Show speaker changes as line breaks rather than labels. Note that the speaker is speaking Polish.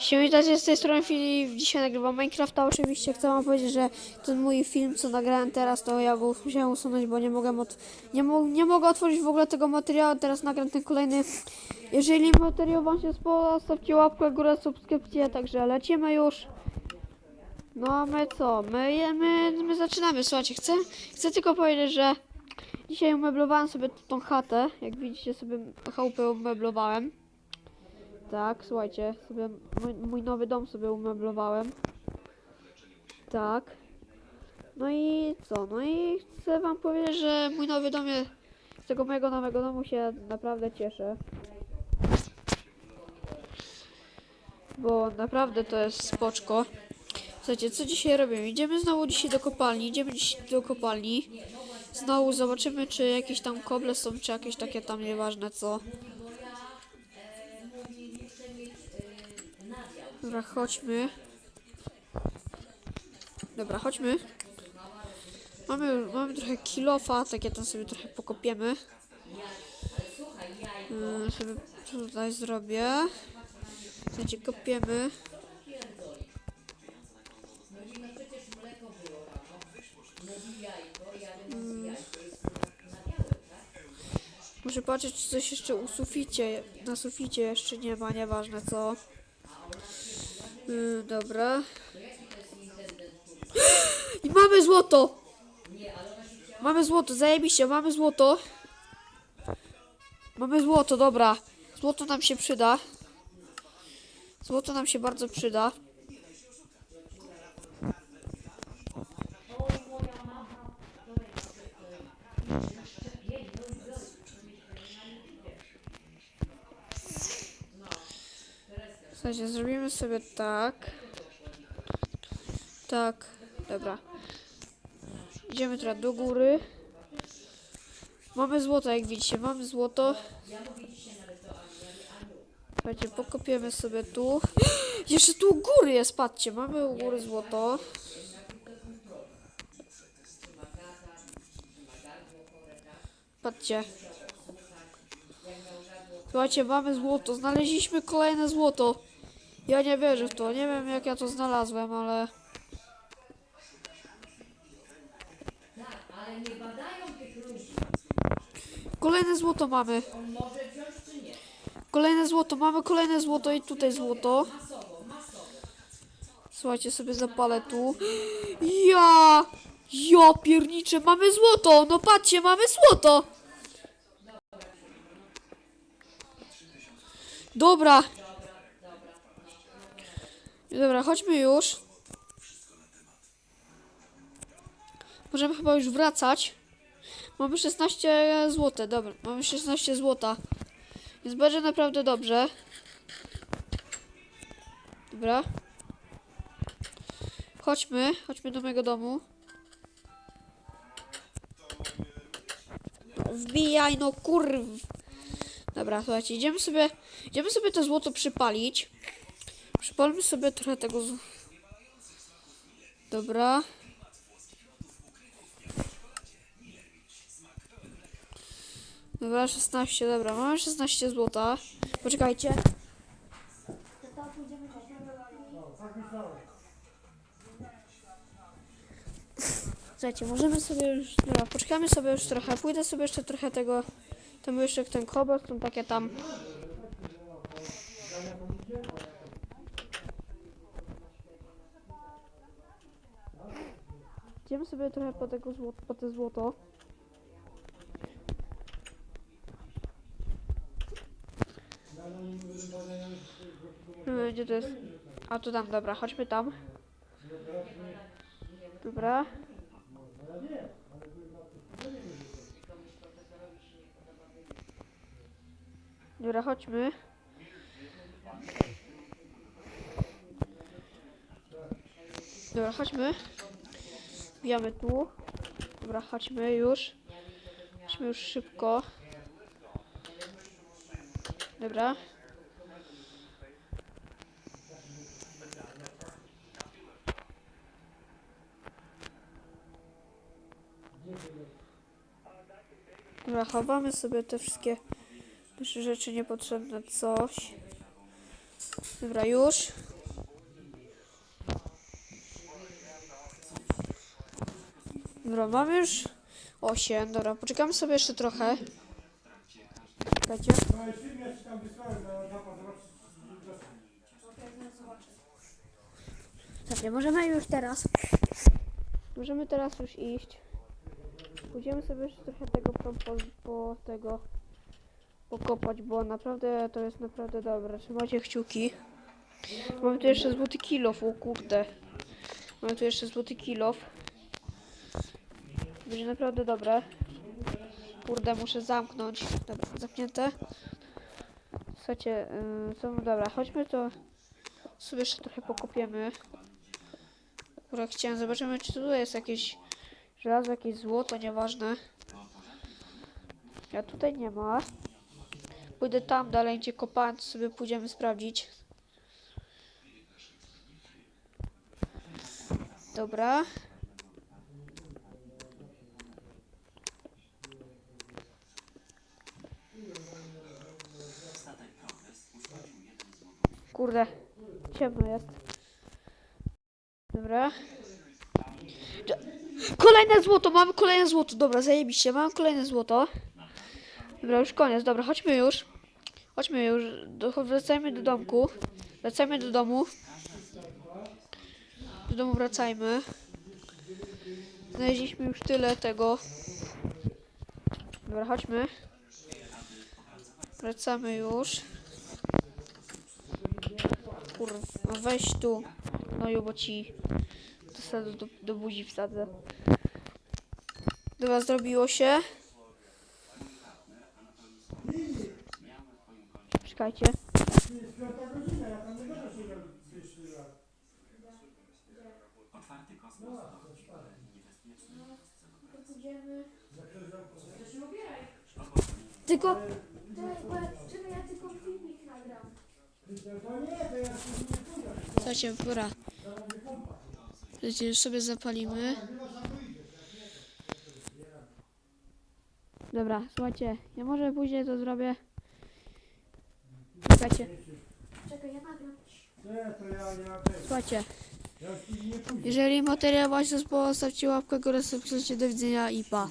Siemitacie z tej strony Filip, dzisiaj nagrywam Minecrafta, oczywiście chcę wam powiedzieć, że ten mój film, co nagrałem teraz, to ja go musiałem usunąć, bo nie mogę, od... nie, mo... nie mogę otworzyć w ogóle tego materiału, teraz nagram ten kolejny. Jeżeli materiał wam się spodoba, stawcie łapkę górę, subskrypcję, także lecimy już. No a my co? My, my, my zaczynamy, słuchajcie, chcę, chcę tylko powiedzieć, że dzisiaj umeblowałem sobie tą chatę, jak widzicie sobie chałupę umeblowałem. Tak, słuchajcie, sobie mój, mój nowy dom sobie umeblowałem. Tak. No i co? No i chcę wam powiedzieć, że mój nowy dom jest, z tego mojego nowego domu się naprawdę cieszę. Bo naprawdę to jest spoczko. Słuchajcie, co dzisiaj robimy? Idziemy znowu dzisiaj do kopalni, idziemy dzisiaj do kopalni. Znowu zobaczymy, czy jakieś tam koble są, czy jakieś takie tam nieważne co. Dobra, chodźmy. Dobra, chodźmy. Mamy, mamy trochę kilofa, takie tam sobie trochę pokopiemy. Yy, sobie tutaj zrobię. Słuchajcie, kopiemy. Mm. Muszę patrzeć, czy coś jeszcze u suficie, na suficie jeszcze nie ma, nieważne co. Yy, dobra. I mamy złoto! Mamy złoto, zajebiście, mamy złoto. Mamy złoto, dobra. Złoto nam się przyda. Złoto nam się bardzo przyda. Słuchajcie, zrobimy sobie tak. Tak, dobra. Idziemy teraz do góry. Mamy złoto, jak widzicie, mamy złoto. Słuchajcie, pokopiemy sobie tu. Jeszcze tu u góry jest, patrzcie, mamy u góry złoto. Patrzcie. Słuchajcie, mamy złoto. Znaleźliśmy kolejne złoto. Ja nie wierzę w to. Nie wiem, jak ja to znalazłem, ale... Kolejne złoto mamy. Kolejne złoto, mamy kolejne złoto i tutaj złoto. Słuchajcie, sobie zapalę tu. Ja! Ja pierniczę, mamy złoto! No patrzcie, mamy złoto! Dobra. Dobra, chodźmy już. Możemy chyba już wracać. Mamy 16 zł, dobra, mamy 16 zł. Więc będzie naprawdę dobrze. Dobra. Chodźmy, chodźmy do mojego domu. Wbijaj, no kurw. Dobra, słuchajcie, idziemy sobie, idziemy sobie to złoto przypalić. Przypalmy sobie trochę tego z... Dobra. Dobra, 16, dobra, mamy 16 złota. Poczekajcie. Słuchajcie, możemy sobie już, dobra, poczekamy sobie już trochę, pójdę sobie jeszcze trochę tego, tam jeszcze ten kobalt, są takie tam, idziemy sobie trochę po tego złoto, po te złoto. Hmm, Gdzie to jest? A tu tam, dobra, chodźmy tam. Dobra. Dobra, chodźmy. Dobra, chodźmy. Wbijamy tu. Dobra, chodźmy już. Chodźmy już szybko. Dobra. Dobra, chowamy sobie te wszystkie rzeczy niepotrzebne, coś. Dobra, już. Dobra, mamy już 8. Dobra, poczekamy sobie jeszcze trochę. Czekajcie. Dobrze, możemy już teraz. Możemy teraz już iść. Pójdziemy sobie jeszcze trochę tego po, po tego pokopać, bo naprawdę to jest naprawdę dobre. Trzymajcie kciuki. Mamy tu jeszcze złoty kilof, o kurde. Mamy tu jeszcze złoty kilof. Będzie naprawdę dobre. Kurde, muszę zamknąć. Dobra, zamknięte. Słuchajcie, yy, co, dobra, chodźmy to sobie jeszcze trochę pokopiemy. Dobra, chciałem, zobaczymy czy tutaj jest jakieś żelazo, jakieś złoto, nieważne. Ja tutaj nie ma. Pójdę tam dalej, gdzie kopałem, to sobie pójdziemy sprawdzić. Dobra. Kurde, ciemno jest. Dobra. Kolejne złoto, mamy kolejne złoto. Dobra, zajebiście, mamy kolejne złoto. Dobra, już koniec, dobra, chodźmy już. Chodźmy już, do, wracajmy do domku. Wracajmy do domu. Do domu wracajmy. Znaleźliśmy już tyle tego. Dobra, chodźmy. Wracamy już. Kurwa, weź tu. No bo ci sobie do, do buzi wsadzę. Dobra, zrobiło się. Czekajcie.
Jest piąta godzina, ja tam nie będę siedział 200 lat.
Tylko... Czekaj, ja tylko filmik nagram.
Ja się.
Słuchajcie, pora. Przecież sobie zapalimy. Dobra, słuchajcie, ja może później to zrobię. Czekajcie. Czekaj, ja nagram. Słuchajcie, jeżeli materiał się spodobał, zostawcie łapkę górę, subskrypcję, do widzenia i pa.